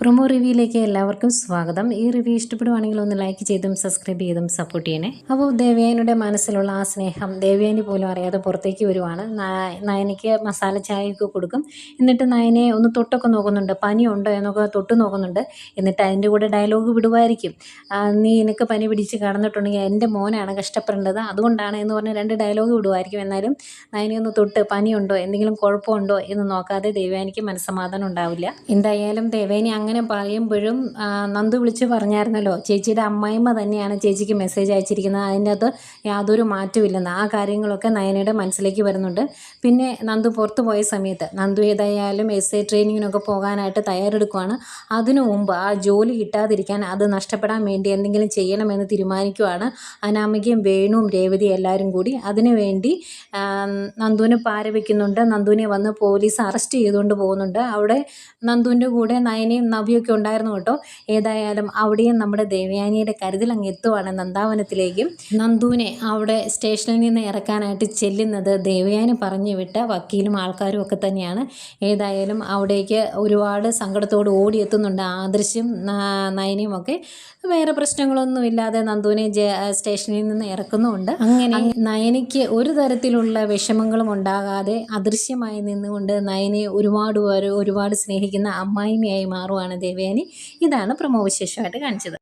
Promo റിവ്യൂയിലേക്ക് എല്ലാവർക്കും സ്വാഗതം. ഈ റിവ്യൂ ഇഷ്ടപ്പെടുവാണെങ്കിൽ ഒന്ന് ലൈക്ക് ചെയ്തും സബ്സ്ക്രൈബ് ചെയ്തും സപ്പോർട്ട് ചെയ്യണേ. അപ്പോൾ ദേവയാനിയുടെ മനസ്സിലുള്ള ആ സ്നേഹം ദേവയാനി പോലും അറിയാതെ പുറത്തേക്ക് വരുവാണ്. നയനയ്ക്ക് മസാല ചായയൊക്കെ കൊടുക്കും. എന്നിട്ട് നയനെ ഒന്ന് തൊട്ടൊക്കെ നോക്കുന്നുണ്ട്. പനിയുണ്ടോ എന്നൊക്കെ തൊട്ട് നോക്കുന്നുണ്ട്. എന്നിട്ട് അതിന്റെ കൂടെ ഡയലോഗ് വിടുമായിരിക്കും നീ എനിക്ക് പനി പിടിച്ച് കടന്നിട്ടുണ്ടെങ്കിൽ എന്റെ മോനാണ് കഷ്ടപ്പെടേണ്ടത്. അതുകൊണ്ടാണ് എന്ന് പറഞ്ഞ് രണ്ട് ഡയലോഗ് വിടുമായിരിക്കും എന്നാലും നയനെ ഒന്ന് തൊട്ട് പനിയുണ്ടോ? എന്തെങ്കിലും കുഴപ്പമുണ്ടോ? എന്ന് നോക്കാതെ ദേവയാനിക്ക് മനസ്സമാധാനം ഉണ്ടാവില്ല. എന്തായാലും ദേവേനി അങ്ങനെ പറയുമ്പോഴും നന്ദു വിളിച്ച് പറഞ്ഞായിരുന്നല്ലോ ചേച്ചിയുടെ അമ്മായിമ്മ തന്നെയാണ് ചേച്ചിക്ക് മെസ്സേജ് അയച്ചിരിക്കുന്നത്. അതിന്റെ അകത്ത് യാതൊരു മാറ്റമില്ലെന്ന് ആ കാര്യങ്ങളൊക്കെ നയനയുടെ മനസ്സിലേക്ക് വരുന്നുണ്ട്. പിന്നെ നന്ദു പുറത്തു പോയ സമയത്ത് നന്ദു ഏതായാലും എസ് എ ട്രെയിനിങ്ങിനൊക്കെ പോകാനായിട്ട് തയ്യാറെടുക്കുവാണ്. അതിനു മുമ്പ് ആ ജോലി കിട്ടാതിരിക്കാൻ അത് നഷ്ടപ്പെടാൻ വേണ്ടി എന്തെങ്കിലും ചെയ്യണമെന്ന് തീരുമാനിക്കുവാണ് അനാമികയും വേണുവും രേവതി എല്ലാവരും കൂടി. അതിനുവേണ്ടി വേണ്ടി നന്ദുവിന് പാര വയ്ക്കുന്നുണ്ട് നന്ദുവിനെ വന്ന് പോലീസ് അറസ്റ്റ് ചെയ്തുകൊണ്ട് പോകുന്നുണ്ട്. അവിടെ നന്ദുവിന്റെ കൂടെ നയനയും നവ്യൊക്കെ ഉണ്ടായിരുന്നു കേട്ടോ. ഏതായാലും അവിടെയും നമ്മുടെ ദേവയാനിയുടെ കരുതൽ അങ്ങ് എത്തുവാണ് നന്ദാവനത്തിലേക്കും. നന്ദുവിനെ അവിടെ സ്റ്റേഷനിൽ നിന്ന് ഇറക്കാനായിട്ട് ചെല്ലുന്നത് ദേവയാനി പറഞ്ഞു വിട്ട വക്കീലും ആൾക്കാരും ഒക്കെ തന്നെയാണ്. ഏതായാലും അവിടേക്ക് ഒരുപാട് സങ്കടത്തോട് ഓടിയെത്തുന്നുണ്ട് എത്തുന്നുണ്ട്. ആദൃശ്യം നയനയും ഒക്കെ വേറെ പ്രശ്നങ്ങളൊന്നും ഇല്ലാതെ നന്ദുവിനെ സ്റ്റേഷനിൽ നിന്ന് ഇറക്കുന്നുമുണ്ട്. അങ്ങനെ നയനയ്ക്ക് ഒരു തരത്തിലുള്ള വിഷമങ്ങളും ഉണ്ടാകാതെ അദൃശ്യമായി നിന്നുകൊണ്ട് നയനെ ഒരുപാട് ഒരുപാട് സ്നേഹിക്കുന്ന അമ്മായിമ്മയായി മാറുവാണ് ദേവയാനി ഇതാണ് പ്രമോവിശേഷമായിട്ട് കാണിച്ചത്.